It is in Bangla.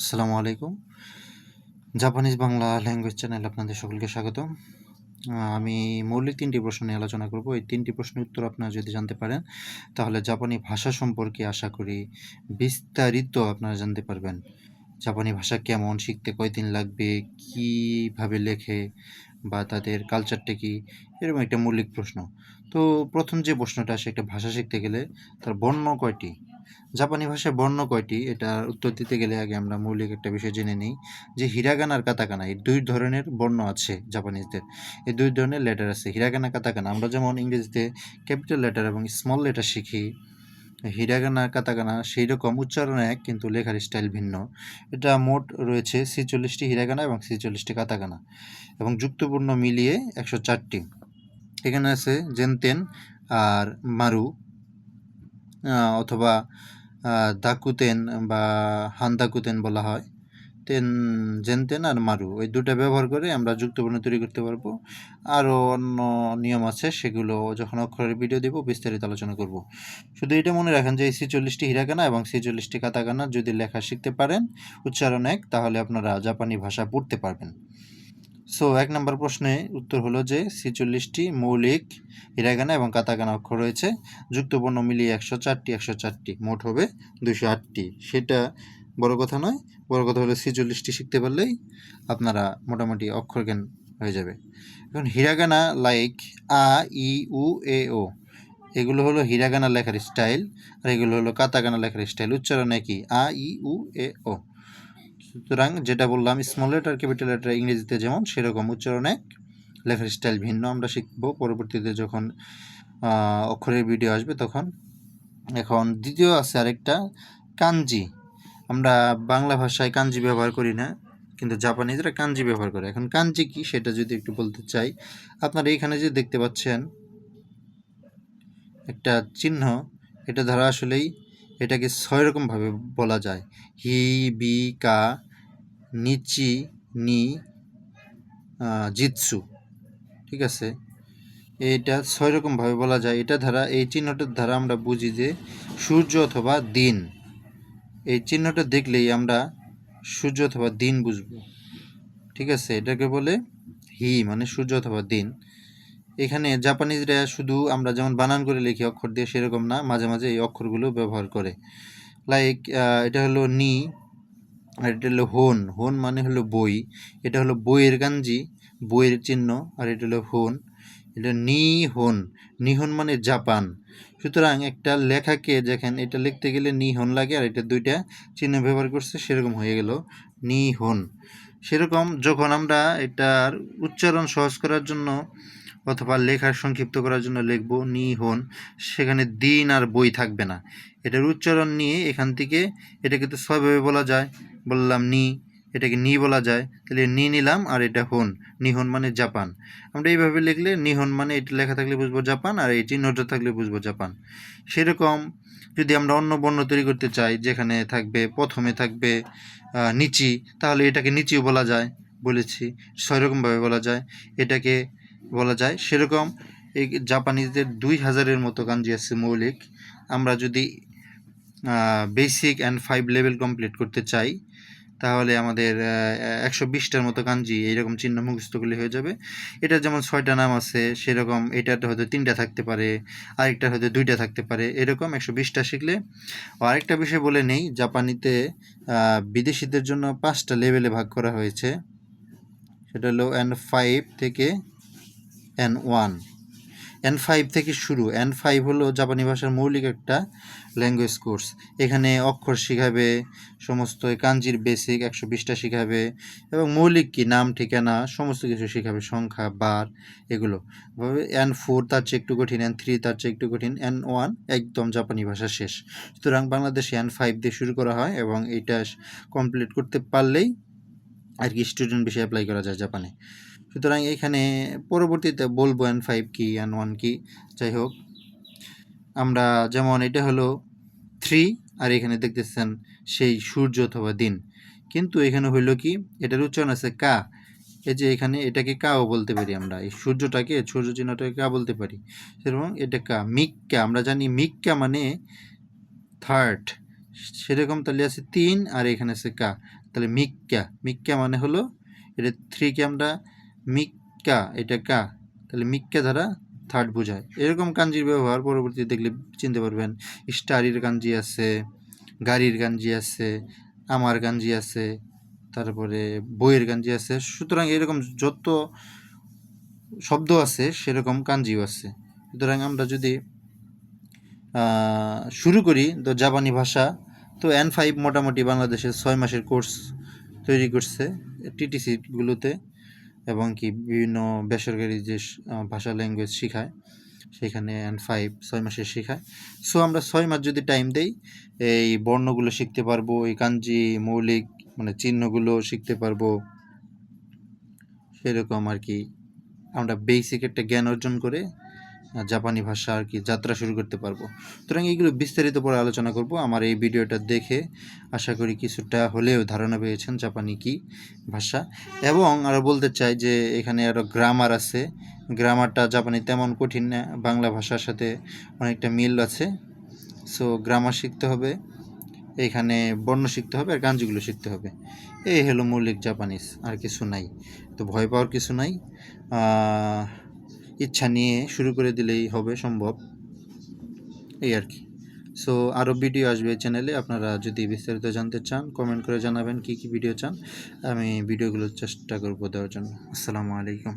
আসসালামু আলাইকুম। জাপানিজ বাংলা ল্যাঙ্গুয়েজ চ্যানেল আপনাদের সকলকে স্বাগত আমি মৌলিক তিনটি প্রশ্ন নিয়ে আলোচনা করব। এই তিনটি প্রশ্নের উত্তর আপনারা যদি জানতে পারেন, তাহলে জাপানি ভাষা সম্পর্কে আশা করি বিস্তারিত আপনারা জানতে পারবেন। জাপানি ভাষা কেমন, শিখতে কয়দিন লাগবে, কীভাবে লেখে বা তাদের কালচারটা কী? এরকম একটা মৌলিক প্রশ্ন। তো প্রথম যে প্রশ্নটা আসে একটা ভাষা শিখতে গেলে তার বর্ণ কয়টি? জাপানি ভাষায় বর্ণ কয়টি? এটার উত্তর দিতে গেলে আগে আমরা মৌলিক একটা বিষয় জেনে নিই। যে হিরাগানা আর কাতাকানা এই দুই ধরনের বর্ণ আছে জাপানিজদের। এই দুই ধরনের লেটার আছে হিরাগানা কাতাকানা আমরা যেমন ইংরেজিতে ক্যাপিটাল লেটার এবং স্মল লেটার শিখি হিরাগানা, কাতাগানা সেই রকম উচ্চারণ এক, কিন্তু লেখার স্টাইল ভিন্ন। এটা মোট রয়েছে ছিচল্লিশটি হিরাগানা এবং ছিচল্লিশটি কাতাগানা এবং যুক্তপূর্ণ মিলিয়ে একশো চারটি। এখানে আছে জেনতেন আর মারু অথবা দাকুতেন বা হান্দাকুতেন বলা হয়। তেন জেনতেন আর মারু ওই দুটা ব্যবহার করে আমরা যুক্তবর্ণ তৈরি করতে পারব। আরও অন্য নিয়ম আছে, সেগুলো যখন অক্ষরের ভিডিও দেব, বিস্তারিত আলোচনা করব। শুধু এটা মনে রাখেন যে এই ছিচল্লিশটি হিরাকানা এবং ছিচল্লিশটি কাতাকানা যদি লেখা শিখতে পারেন, উচ্চারণ এক, তাহলে আপনারা জাপানি ভাষা পড়তে পারবেন। সো এক নম্বর প্রশ্নে উত্তর হলো যে ছিচল্লিশটি মৌলিক হিরাগানা এবং কাতাগানা অক্ষর রয়েছে। যুক্তবর্ণ মিলিয়ে একশো চারটি একশো চারটি, মোট হবে দুশো আটটি। সেটা বড় কথা নয়। বড় কথা হলো ছিচল্লিশটি শিখতে পারলেই আপনারা মোটামুটি অক্ষর জ্ঞান হয়ে যাবে। এখন হিরাগানা লাইক আ, ই, উ, এ, ও। এগুলো হলো হিরাগানা লেখার স্টাইল আর এগুলো হলো কাতাগানা লেখার স্টাইল। উচ্চারণ একই আ, ই, উ, এ, ও। সুতরাং যেটা বললাম স্মল লেটার ক্যাপিটাল লেটার ইংরেজিতে যেমন সেরকম উচ্চারণ এক লেখার স্টাইল ভিন্ন। আমরা শিখব পরবর্তীতে যখন অক্ষরের ভিডিও আসবে তখন। এখন দ্বিতীয় আছে আরেকটা কাঞ্জি আমরা বাংলা ভাষায় কাঞ্জি ব্যবহার করি না, কিন্তু জাপানিজরা কাঞ্জি ব্যবহার করে। এখন কাঞ্জি কি সেটা যদি একটু বলতে চাই, আপনারা এখানে যে দেখতে পাচ্ছেন একটা চিহ্ন, এটা ধরা আসলেই এটাকে ছয় রকমভাবে বলা যায়। হি, বি, কা, নিচি, নি জিৎসু। ঠিক আছে? এটা ছয় রকমভাবে বলা যায়। এটা দ্বারা এই চিহ্নটার দ্বারা আমরা বুঝি যে সূর্য অথবা দিন। এই চিহ্নটা দেখলেই আমরা সূর্য অথবা দিন বুঝব। ঠিক আছে? এটাকে বলে হি মানে সূর্য অথবা দিন। এখানে জাপানিজরা শুধু আমরা যেমন বানান করে লিখি, অক্ষর দিয়ে সেরকম না, মাঝে মাঝে এই অক্ষরগুলো ব্যবহার করে। লাইক এটা হলো নি, আর এটা হলো হোন। হোন মানে হলো বই। এটা হলো বইয়ের গাঞ্জি, বইয়ের চিহ্ন, আর এটা হলো হোন। এটা নি হোন নিহন মানে জাপান। সুতরাং একটা লেখাকে দেখেন, এটা লিখতে গেলে নিহন লাগে আর এটা দুইটা চিহ্ন ব্যবহার করছে, সেরকম হয়ে গেল নিহন। সেরকম যখন আমরা এটার উচ্চারণ সহজ করার জন্য অথবা লেখার সংক্ষিপ্ত করার জন্য লিখব নি হন সেখানে দিন আর বই থাকবে না। এটার উচ্চারণ নিয়ে এখান থেকে এটাকে তো ছয়ভাবে বলা যায়। বললাম নি। এটাকে নি বলা যায়। তাহলে নি নিলাম আর এটা হন। নিহন মানে জাপান। আমরা এইভাবে লিখলে নিহন মানে এটা লেখা থাকলে বুঝব জাপান আর এই চিহ্নটা থাকলে বুঝব জাপান। সেরকম যদি আমরা অন্য বর্ণ তৈরি করতে চাই, যেখানে থাকবে প্রথমে থাকবে নিচি, তাহলে এটাকে নিচিও বলা যায় বলেছি ছয় রকমভাবে বলা যায়। এটাকে বলা যায় সেরকম। এই জাপানিজদের দুই হাজারের মতো কাঞ্জি আছে মৌলিক। আমরা যদি basic and five level complete করতে চাই তাহলে আমাদের একশো বিশটার মতো কাঞ্জি এইরকম চিহ্ন মুখস্থ করলে হয়ে যাবে। এটা যেমন ছয়টা নাম আছে, সেরকম এটাতে হয়তো তিনটা থাকতে পারে, আরেকটা হয়তো দুইটা থাকতে পারে, এরকম একশো বিশটা শিখলে। আরেকটা বিষয় বলে নেই, জাপানিতে বিদেশিদের জন্য পাঁচটা লেভেলে ভাগ করা হয়েছে। সেটা হলো এন ফাইভ থেকে এন ওয়ান এন ফাইভ থেকে শুরু। এন ফাইভ হলো জাপানি ভাষার মৌলিক একটা ল্যাঙ্গুয়েজ কোর্স এখানে অক্ষর শিখাবে, সমস্ত কাঞ্জির বেসিক একশো বিশটা শিখাবে এবং মৌলিক কি, নাম, ঠিকানা, সমস্ত কিছু শিখাবে, সংখ্যা, বার, এগুলো। এন ফোর তার চেয়ে একটু কঠিন এন থ্রি তার চেয়ে একটু কঠিন এন ওয়ান একদম জাপানি ভাষা শেষ। সুতরাং বাংলাদেশে এন ফাইভ দিয়ে শুরু করা হয় এবং এইটা কমপ্লিট করতে পারলেই আর কি স্টুডেন্ট বেশি অ্যাপ্লাই করা যায় জাপানে। সুতরাং এখানে পরবর্তীতে বলব এন ফাইভ কি এন ওয়ান কি যাই হোক। আমরা যেমন এটা হলো থ্রি আর এখানে দেখতেছেন সেই সূর্য অথবা দিন। কিন্তু এখানে হইল কি? এটার উচ্চারণ আছে কা। এই যে এখানে এটাকে কাও বলতে পারি আমরা। এই সূর্যটাকে, সূর্য চিহ্নটাকে কা বলতে পারি। সেরকম এটা কা, মিক্কা। আমরা জানি মিক্কা মানে থার্ড সেরকম তাহলে আছে তিন, আর এখানে আছে কা। তাহলে মিক্কা। মিক্কা মানে হলো, এটা থ্রিকে আমরা মিক্কা, এটা কা। তাহলে মিক্কা দ্বারা থার্ড বোঝায়। এরকম কাঞ্জির ব্যবহার পরবর্তীতে দেখলে চিনতে পারবেন, স্টারির কাঞ্জি আছে, গাড়ির গাঞ্জি আছে, আমার গাঞ্জি আছে, তারপরে বইয়ের গাঞ্জি আছে। সুতরাং এরকম যত শব্দ আছে, সেরকম কাঞ্জিও আছে। সুতরাং আমরা যদি শুরু করি, তো জাপানি ভাষা, তো এন ফাইভ মোটামুটি বাংলাদেশের ছয় মাসের কোর্স তৈরি করছে টিটিসিগুলোতে এবং কি বিভিন্ন বেসরকারি যে ভাষা ল্যাঙ্গুয়েজ শেখায়, সেখানে অ্যান্ড ফাইভ ছয় মাসে শেখায়। সো আমরা ছয় মাস যদি টাইম দেই, এই বর্ণগুলো শিখতে পারব, এই কাঞ্জি, মৌলিক মানে চিহ্নগুলো শিখতে পারব, সেরকম আর কি। আমরা বেসিক একটা জ্ঞান অর্জন করে জাপানি ভাষা আর কি যাত্রা শুরু করতে পারব। সুতরাং এইগুলো বিস্তারিত পরে আলোচনা করব। আমার এই ভিডিওটা দেখে আশা করি কিছুটা হলেও ধারণা পেয়েছেন জাপানি কি ভাষা। এবং আরও বলতে চাই যে এখানে আরও গ্রামার আছে। গ্রামারটা জাপানি তেমন কঠিন না, বাংলা ভাষার সাথে অনেকটা মিল আছে। সো গ্রামার শিখতে হবে, এখানে বর্ণ শিখতে হবে আর গাঞ্জিগুলো শিখতে হবে। এই হলো মৌলিক জাপানিজ আর কিছু নাই। তো ভয় পাওয়ার কিছু নাই। ইচ্ছা নিয়ে শুরু করে দিলেই হবে সম্ভব। এই আর কি। সো আরও ভিডিও আসবে চ্যানেলে আপনারা যদি বিস্তারিত জানতে চান কমেন্ট করে জানাবেন কি কি ভিডিও চান। আমি ভিডিওগুলো চেষ্টা করব দেওয়ার জন্য। আসসালামু আলাইকুম।